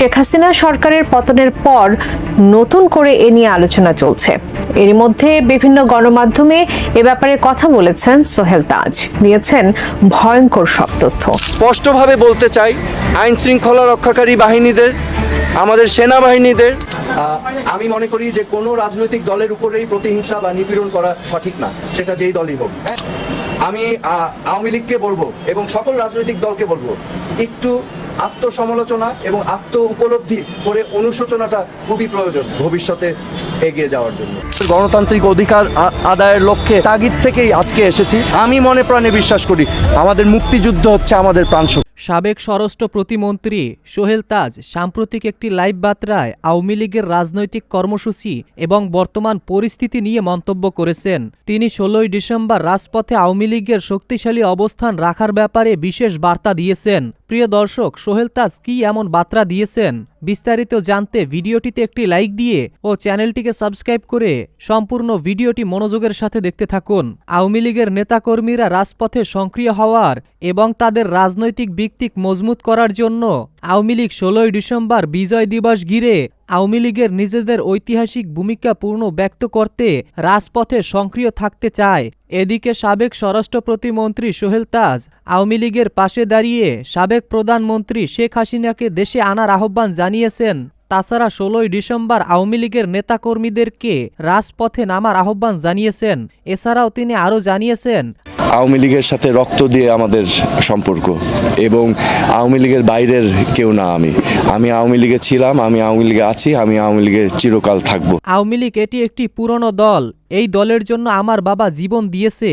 শেখ হাসিনা সরকারের পতনের পর নতুন করে এ নিয়ে আলোচনা চলছে। এরই মধ্যে বিভিন্ন গণমাধ্যমে এ ব্যাপারে কথা বলেছেন সোহেল তাজ। দিয়েছেন ভয়ঙ্কর সব তথ্য। স্পষ্টভাবে বলতে চাই, আইন শৃঙ্খলা রক্ষাকারী বাহিনীদের, আমাদের সেনাবাহিনীদের আমি মনে করি যে কোনো রাজনৈতিক দলের উপরেই প্রতিহিংসা বা নিপীড়ন করা সঠিক না, সেটা যেই দলই হোক। হ্যাঁ? আমি আওয়ামী লীগকে বলব এবং সকল রাজনৈতিক দলকে বলব, একটু আত্মসমালোচনা এবং আত্ম উপলব্ধি করে অনুশোচনাটা খুবই প্রয়োজন ভবিষ্যতে এগিয়ে যাওয়ার জন্য। গণতান্ত্রিক অধিকার আদায়ের লক্ষ্যে তাগিদ থেকেই আজকে এসেছি। আমি মনে প্রাণে বিশ্বাস করি, আমাদের মুক্তিযুদ্ধ হচ্ছে আমাদের প্রাণ সাবেক স্বরাষ্ট্র প্রতিমন্ত্রী সোহেল তাজ সাম্প্রতিক একটি লাইভ বার্তায় আওয়ামী লীগের রাজনৈতিক কর্মসূচি এবং বর্তমান পরিস্থিতি নিয়ে মন্তব্য করেছেন। তিনি ষোলোই ডিসেম্বর রাজপথে আওয়ামী লীগের শক্তিশালী অবস্থান রাখার ব্যাপারে বিশেষ বার্তা দিয়েছেন। প্রিয় দর্শক, সোহেল তাজ কি এমন বার্তা দিয়েছেন? বিস্তারিত জানতে ভিডিওটিতে একটি লাইক দিয়ে ও চ্যানেলটিকে সাবস্ক্রাইব করে সম্পূর্ণ ভিডিওটি মনোযোগের সাথে দেখতে থাকুন। আওয়ামী লীগের নেতাকর্মীরা রাজপথে সক্রিয় হওয়ার এবং তাদের রাজনৈতিক ভিত্তিক মজবুত করার জন্য আওয়ামী লীগ ষোলোই ডিসেম্বর বিজয় দিবস ঘিরে আওয়ামী লীগের নিজেদের ঐতিহাসিক ভূমিকা পূর্ণ ব্যক্ত করতে রাজপথে সক্রিয় থাকতে চায়। এদিকে সাবেক স্বরাষ্ট্র প্রতিমন্ত্রী সোহেল তাজ আওয়ামী লীগের পাশে দাঁড়িয়ে সাবেক প্রধানমন্ত্রী শেখ হাসিনাকে দেশে আনার আহ্বান জানিয়েছেন। তাছাড়া ষোলোই ডিসেম্বর আওয়ামী লীগের নেতাকর্মীদেরকে রাজপথে নামার আহ্বান জানিয়েছেন। এছাড়াও তিনি আরও জানিয়েছেন আওয়ামী লীগের সাথে রক্ত দিয়ে আমাদের সম্পর্ক এবং আওয়ামী লীগের বাইরের কেউ না আমি। আমি আওয়ামী লীগে ছিলাম, আমি আওয়ামী লীগে আছি, আমি আওয়ামী লীগে চিরকাল থাকব। আওয়ামী লীগ এটি একটি পুরনো দল এই দলের জন্য আমার বাবা জীবন দিয়েছে,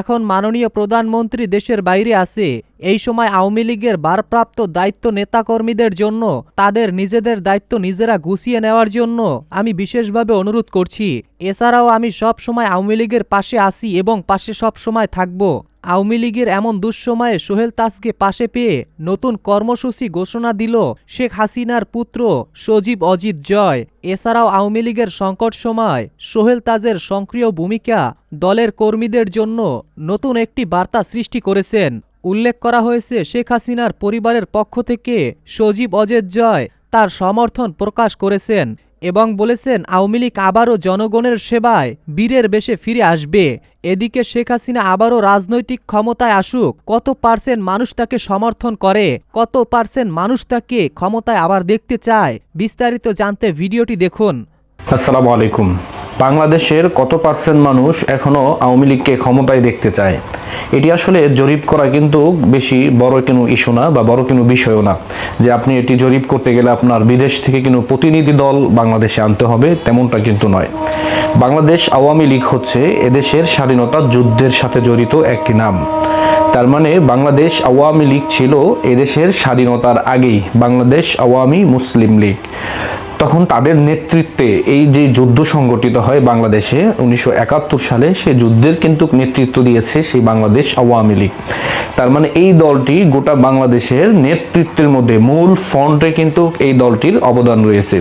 এখন মাননীয় প্রধানমন্ত্রী দেশের বাইরে আছে। এই সময় আওয়ামী লীগের ভারপ্রাপ্ত দায়িত্ব নেতাকর্মীদের জন্য, তাদের নিজেদের দায়িত্ব নিজেরা গুছিয়ে নেওয়ার জন্য আমি বিশেষভাবে অনুরোধ করছি। এছাড়াও আমি সব সময় আওয়ামী লীগের পাশে আসি এবং পাশে সব সময় থাকব। আওয়ামী লীগের এমন দুঃসময়ে সোহেল তাজকে পাশে পেয়ে নতুন কর্মসূচি ঘোষণা দিল শেখ হাসিনার পুত্র সজীব অজিত জয়। এছাড়াও আওয়ামী লীগের সংকট সময় সোহেল তাজের সক্রিয় ভূমিকা দলের কর্মীদের জন্য নতুন একটি বার্তা সৃষ্টি করেছেন। উল্লেখ করা হয়েছে, শেখ হাসিনার পরিবারের পক্ষ থেকে সজীব অজিত জয় তার সমর্থন প্রকাশ করেছেন। এবং বলেছেন, আওয়ামী লীগ আবারও জনগণের সেবায় বীরের বেশে ফিরে আসবে। এদিকে শেখ হাসিনা আবারও রাজনৈতিক ক্ষমতায় আসুক। কত পার্সেন্ট মানুষ তাকে সমর্থন করে, কত পার্সেন্ট মানুষ তাকে ক্ষমতায় আবার দেখতে চায়? বিস্তারিত জানতে ভিডিওটি দেখুন। আসসালামু আলাইকুম। বাংলাদেশের কত পার্সেন্ট মানুষ এখনও আওয়ামী লীগকে ক্ষমতায় দেখতে চায়? এটি আসলে জরিপ করা কিন্তু বেশি বড় কোনো ইস্যু না বা বড় কোনো বিষয়ও না। যে আপনি এটি জরিপ করতে গেলে আপনার বিদেশ থেকে কিন্তু প্রতিনিধি দল বাংলাদেশে আনতে হবে তেমনটা কিন্তু নয়। বাংলাদেশ আওয়ামী লীগ হচ্ছে এদেশের স্বাধীনতা যুদ্ধের সাথে জড়িত একটি নাম। তার মানে বাংলাদেশ আওয়ামী লীগ ছিল এদেশের স্বাধীনতার আগেই বাংলাদেশ আওয়ামী মুসলিম লীগ। তখন তাদের নেতৃত্বে এই যে যুদ্ধ সংগঠিত হয় বাংলাদেশে উনিশশো একাত্তর সালে, সে যুদ্ধের কিন্তু নেতৃত্ব দিয়েছে সেই বাংলাদেশ আওয়ামী লীগ। তার মানে এই দলটি গোটা বাংলাদেশের নেতৃত্বের মধ্যে মূল ফ্রন্টে কিন্তু এই দলটির অবদান রয়েছে।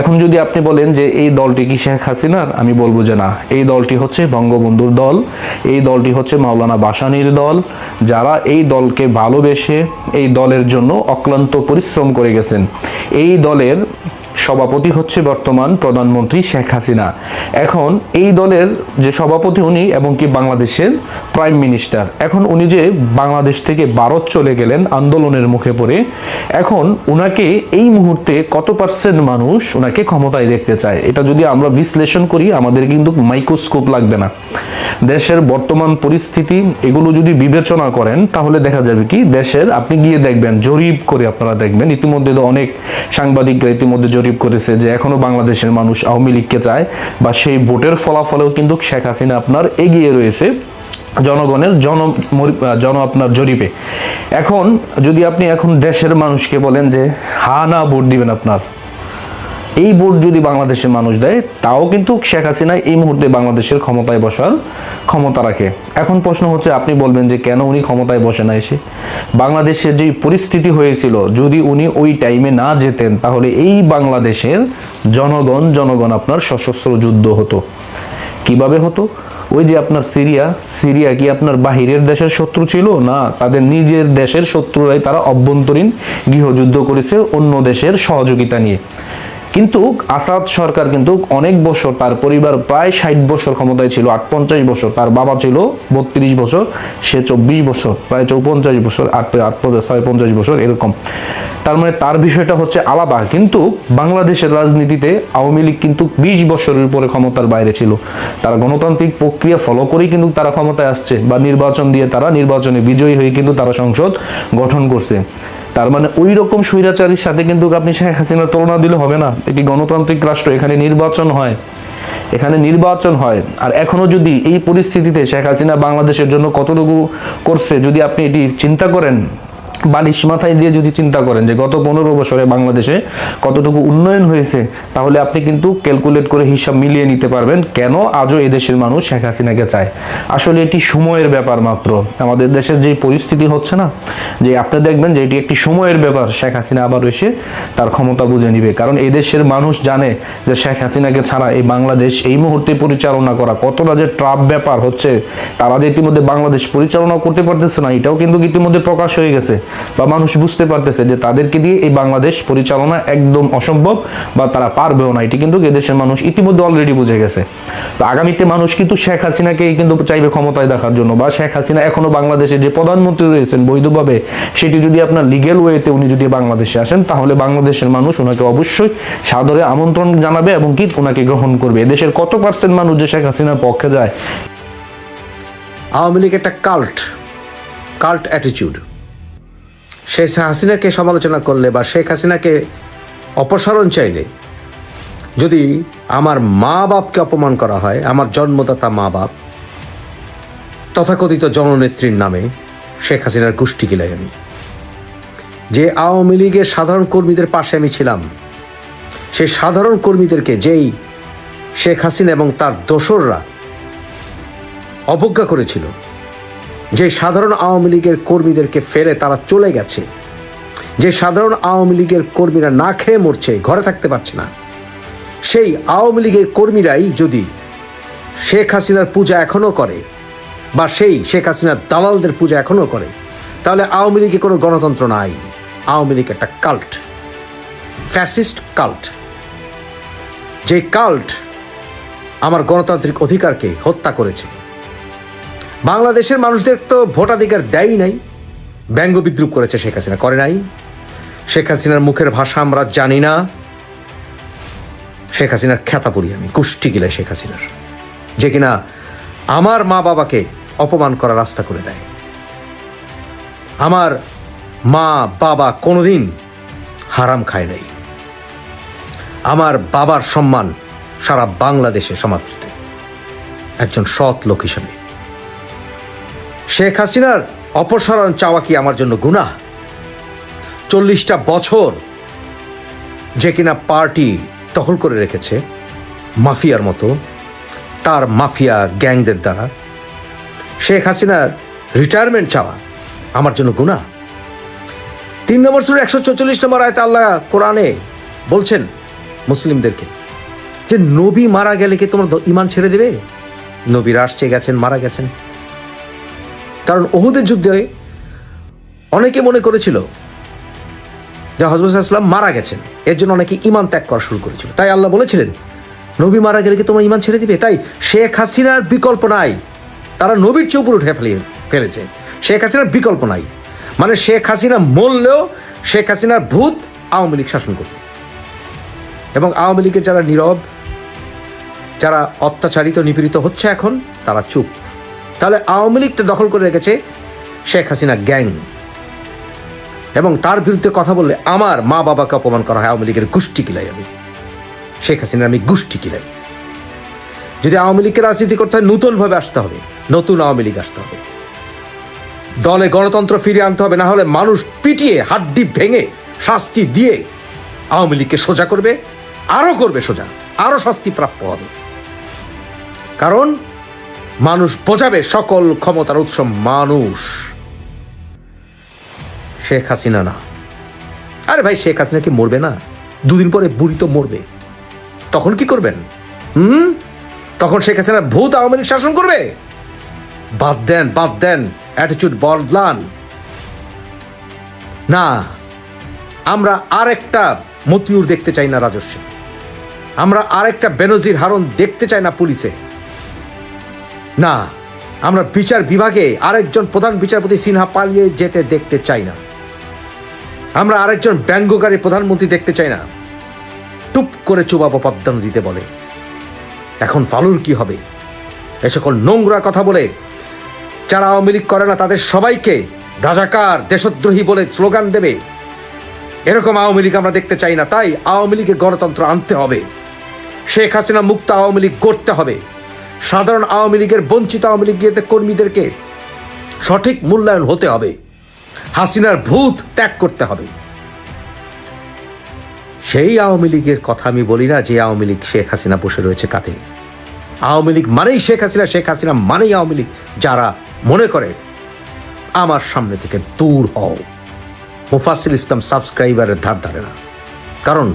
এখন যদি আপনি বলেন যে এই দলটি কি শেখ হাসিনার, আমি বলব যে না। এই দলটি হচ্ছে বঙ্গবন্ধুর দল, এই দলটি হচ্ছে মাওলানা বাসানির দল, যারা এই দলকে ভালোবেসে এই দলের জন্য অক্লান্ত পরিশ্রম করে গেছেন। এই দলের সভাপতি হচ্ছে বর্তমান প্রধানমন্ত্রী শেখ হাসিনা। এখন এই দলের যে সভাপতি উনি এবং কি বাংলাদেশের প্রাইম মিনিস্টার, এখন উনি যে বাংলাদেশ থেকে ভারত চলে গেলেন আন্দোলনের মুখে পড়ে, এখন উনাকে এই মুহূর্তে কত পার্সেন্ট মানুষ ওনাকে ক্ষমতায় দেখতে চায়? এটা যদি আমরা বিশ্লেষণ করি, আমাদের কিন্তু মাইক্রোস্কোপ লাগবে না। দেশের বর্তমান পরিস্থিতি, এগুলো যদি বিবেচনা করেন, তাহলে দেখা যাবে কি, দেশের আপনি গিয়ে দেখবেন, জরিপ করে আপনারা দেখবেন। ইতিমধ্যে তো অনেক সাংবাদিকরা ইতিমধ্যে জরিপ করেছে যে এখনও বাংলাদেশের মানুষ আওয়ামী লীগকে চায় বা সেই ভোটের ফলাফলেও কিন্তু শেখ হাসিনা আপনার এগিয়ে রয়েছে জনগণের জন জন আপনার জরিপে। এখন যদি আপনি এখন দেশের মানুষকে বলেন যে হা না, ভোট দিবেন আপনার এই ভোট যদি বাংলাদেশের মানুষ দেয়, তাও কিন্তু শেখ হাসিনা এই মুহূর্তে বাংলাদেশের ক্ষমতায় বসার ক্ষমতা রাখে। এখন প্রশ্ন হচ্ছে, আপনি বলবেন যে কেন উনি ক্ষমতায় বসে না এসে বাংলাদেশের যে পরিস্থিতি হয়েছিল, যদি উনি ওই টাইমে না যেতেন, তাহলে এই বাংলাদেশের জনগণ জনগণ আপনার সশস্ত্র যুদ্ধ হতো। কীভাবে হতো? ওই যে আপনার সিরিয়া সিরিয়া কি আপনার বাহিরের দেশের শত্রু ছিল? না, তাদের নিজের দেশের শত্রুরাই তারা অভ্যন্তরীণ গৃহযুদ্ধ করেছে অন্য দেশের সহযোগিতা নিয়ে। কিন্তু আসাদ সরকার কিন্তু অনেক বছর তার পরিবার প্রায় ষাট বছর ক্ষমতায় ছিল আট পঞ্চাশ বছর। তার বাবা ছিল বত্রিশ বছর, সে চব্বিশ বছর, প্রায় চৌপঞ্চাশ বছর, আট আট পঞ্চাশ, ছয় পঞ্চাশ বছর, এরকম। তার মানে তার বিষয়টা হচ্ছে আলাদা। কিন্তু বাংলাদেশের রাজনীতিতে আওয়ামী লীগ কিন্তু বিশ বছরের উপরে ক্ষমতার বাইরে ছিল। তারা গণতান্ত্রিক প্রক্রিয়া ফলো করেই কিন্তু তারা ক্ষমতায় আসছে বা নির্বাচন দিয়ে তারা নির্বাচনে বিজয়ী হয়ে কিন্তু তারা সংসদ গঠন করছে। তার মানে ওই রকম স্বৈরাচারীর সাথে কিন্তু আপনি শেখ হাসিনার তুলনা দিলে হবে না। এটি গণতান্ত্রিক রাষ্ট্র, এখানে নির্বাচন হয়। এখানে নির্বাচন হয়। আর এখনও যদি এই পরিস্থিতিতে শেখ হাসিনা বাংলাদেশের জন্য কতটুকু করছে, যদি আপনি এটি চিন্তা করেন বালিশ মাথায় দিয়ে যদি চিন্তা করেন যে গত পনেরো বছরে বাংলাদেশে কতটুকু উন্নয়ন হয়েছে, তাহলে আপনি কিন্তু ক্যালকুলেট করে হিসাব মিলিয়ে নিতে পারবেন কেন আজও এদেশের মানুষ শেখ হাসিনাকে চায়। আসলে এটি সময়ের ব্যাপার মাত্র। আমাদের দেশের যে পরিস্থিতি হচ্ছে না, যে আপনি দেখবেন যে এটি একটি সময়ের ব্যাপার, শেখ হাসিনা আবার এসে তার ক্ষমতা বুঝে নিবে। কারণ এদেশের মানুষ জানে যে শেখ হাসিনাকে ছাড়া এই বাংলাদেশ এই মুহূর্তে পরিচালনা করা কতটা যে ট্রাপ ব্যাপার হচ্ছে, তারা যে ইতিমধ্যে বাংলাদেশ পরিচালনা করতে পারতেছে না, এটাও কিন্তু ইতিমধ্যে প্রকাশ হয়ে গেছে। বা মানুষ বুঝতে পারতেছে যে তাদেরকে দিয়ে এই বাংলাদেশ পরিচালনা একদম অসম্ভব বা তারা পারবেও না। এটি কিন্তু এদেশের মানুষ ইতিমধ্যে অলরেডি বুঝে গেছে। তো আগামীতে মানুষ কিন্তু শেখ হাসিনাকে কিন্তু চাইবে ক্ষমতায় দেখার জন্য বা শেখ হাসিনা এখনও বাংলাদেশের যে প্রধানমন্ত্রী রয়েছেন বৈধভাবে, সেটি যদি আপনার লিগেল ওয়েতে উনি যদি বাংলাদেশে আসেন, তাহলে বাংলাদেশের মানুষ ওনাকে অবশ্যই সাদরে আমন্ত্রণ জানাবে এবং কি ওনাকে গ্রহণ করবে। দেশের কত পার্সেন্ট মানুষ যে শেখ হাসিনার পক্ষে যায়? আওয়ামী লীগ একটা কাল্ট কাল্ট অ্যাটিটিউড শেখ হাসিনাকে সমালোচনা করলে বা শেখ হাসিনাকে অপসারণ চাইলে যদি আমার মা বাপকে অপমান করা হয়, আমার জন্মদাতা মা বাপ, তথাকথিত জননেত্রীর নামে শেখ হাসিনার গোষ্ঠী গিলাই আমি। যে আওয়ামী লীগের সাধারণ কর্মীদের পাশে আমি ছিলাম সেই সাধারণ কর্মীদেরকে যেই শেখ হাসিনা এবং তার দোসররা অবজ্ঞা করেছিল যে সাধারণ আওয়ামী লীগের কর্মীদেরকে ফেলে তারা চলে গেছে। যে সাধারণ আওয়ামী লীগের কর্মীরা না খেয়ে মরছে, ঘরে থাকতে পারছে না। সেই আওয়ামী লীগের কর্মীরাই যদি শেখ হাসিনার পূজা এখনও করে বা সেই শেখ হাসিনার দালালদের পূজা এখনও করে, তাহলে আওয়ামী লীগে কোনো গণতন্ত্র নাই। আওয়ামী লীগ একটা কাল্ট, ফ্যাসিস্ট কাল্ট। যে কাল্ট আমার গণতান্ত্রিক অধিকারকে হত্যা করেছে। বাংলাদেশের মানুষদের তো ভোটাধিকার দেয়ই নাই। ব্যঙ্গ বিদ্রুপ করেছে শেখ হাসিনা, করে নাই। শেখ হাসিনার মুখের ভাষা আমরা জানি না। শেখ হাসিনার খ্যাতা পড়ি আমি, কুষ্টি গিলে শেখ হাসিনার। যে কিনা আমার মা বাবাকে অপমান করার রাস্তা করে দেয়। আমার মা বাবা কোনোদিন হারাম খায় নাই। আমার বাবার সম্মান সারা বাংলাদেশে সমাদৃত। একজন সৎ লোক হিসেবে শেখ হাসিনার অপসারণ চাওয়া কি আমার জন্য গুনাহ? চল্লিশটা বছর যে কিনা পার্টি দখল করে রেখেছে, মাফিয়ার মতো, তার মাফিয়া গ্যাংদের দ্বারা। শেখ হাসিনার রিটায়ারমেন্ট চাওয়া আমার জন্য গুনাহ। তিন নম্বর সুর একশো চৌচল্লিশ নম্বর আয়তে আল্লাহ কোরআনে বলছেন মুসলিমদেরকে যে নবী মারা গেলে কি তোমার ইমান ছেড়ে দেবে? নবীরা আসছে, গেছেন, মারা গেছেন। কারণ ওহুদের যুদ্ধে অনেকে মনে করেছিল যে হজরত ইসলাম মারা গেছেন। এর জন্য অনেকে ইমান ত্যাগ করা শুরু করেছিল। তাই আল্লাহ বলেছিলেন, নবী মারা গেলে কি তোমার ইমান ছেড়ে দিবে? তাই শেখ হাসিনার বিকল্প নাই। তারা নবীর চৌপুর উঠে ফেলিয়ে ফেলেছে। শেখ হাসিনার বিকল্প নাই। মানে শেখ হাসিনা মরলেও শেখ হাসিনার ভূত আওয়ামী লীগ শাসন করবে। এবং আওয়ামী লীগের যারা নীরব, যারা অত্যাচারিত, নিপীড়িত হচ্ছে এখন, তারা চুপ। তাহলে আওয়ামী লীগটা দখল করে রেখেছে শেখ হাসিনা গ্যাং। এবং তার বিরুদ্ধে কথা বললে আমার মা বাবাকে অপমান করা হয়, আওয়ামী লীগের গোষ্ঠী কিলাই আমি। শেখ হাসিনার আমি গোষ্ঠী কিলাই। যদি আওয়ামী লীগকে রাজনীতি করতে হয়, নতুনভাবে আসতে হবে, নতুন আওয়ামী লীগ আসতে হবে। দলে গণতন্ত্র ফিরিয়ে আনতে হবে, না হলে মানুষ পিটিয়ে, হাড্ডি ভেঙে, শাস্তি দিয়ে আওয়ামী লীগকে সোজা করবে আরও করবে সোজা আরও শাস্তি প্রাপ্য হবে। কারণ মানুষ বোঝাবে সকল ক্ষমতার উৎস মানুষ। শেখ হাসিনা না। আরে ভাই, শেখ হাসিনা কি মরবে না? দুদিন পরে বুড়ি তো মরবে। তখন কি করবেন? হুম? তখন শেখ হাসিনা ভূত আওয়ামী লীগ শাসন করবে? বাদ দেন বাদ দেন অ্যাটিচিউড বদলান। না, আমরা আরেকটা মতিউর দেখতে চাই না রাজস্বে। আমরা আরেকটা বেনজির হারন দেখতে চাই না পুলিশে। না, আমরা বিচার বিভাগে আরেকজন প্রধান বিচারপতি সিনহা পালিয়ে যেতে দেখতে চাই না। আমরা আরেকজন ব্যঙ্গকারী প্রধানমন্ত্রী দেখতে চাই না। টুপ করে চুবাবো পদ্মা নদীতে বলে। এখন ফালুর কি হবে? এ সকল নোংরা কথা বলে যারা আওয়ামী লীগ করে না, তাদের সবাইকে রাজাকার, দেশদ্রোহী বলে স্লোগান দেবে। এরকম আওয়ামী লীগ আমরা দেখতে চাই না, তাই আওয়ামী লীগে গণতন্ত্র আনতে হবে। শেখ হাসিনা মুক্ত আওয়ামী লীগ করতে হবে। সাধারণ আওয়ামী লীগের বঞ্চিত আওয়ামী লীগের কর্মীদেরকে সঠিক মূল্যায়ন হতে হবে। হাসিনার ভূত ত্যাগ করতে হবে। সেই আওয়ামী লীগের কথা আমি বলি না যে আওয়ামী লীগ শেখ হাসিনা বসে রয়েছে কাঁধে। আওয়ামী লীগ মানেই শেখ হাসিনা শেখ হাসিনা মানেই আওয়ামী লীগ। যারা মনে করে, আমার সামনে থেকে দূর হও। মুফাসিল ইসলাম সাবস্ক্রাইবারের ধার ধারে না। কারণ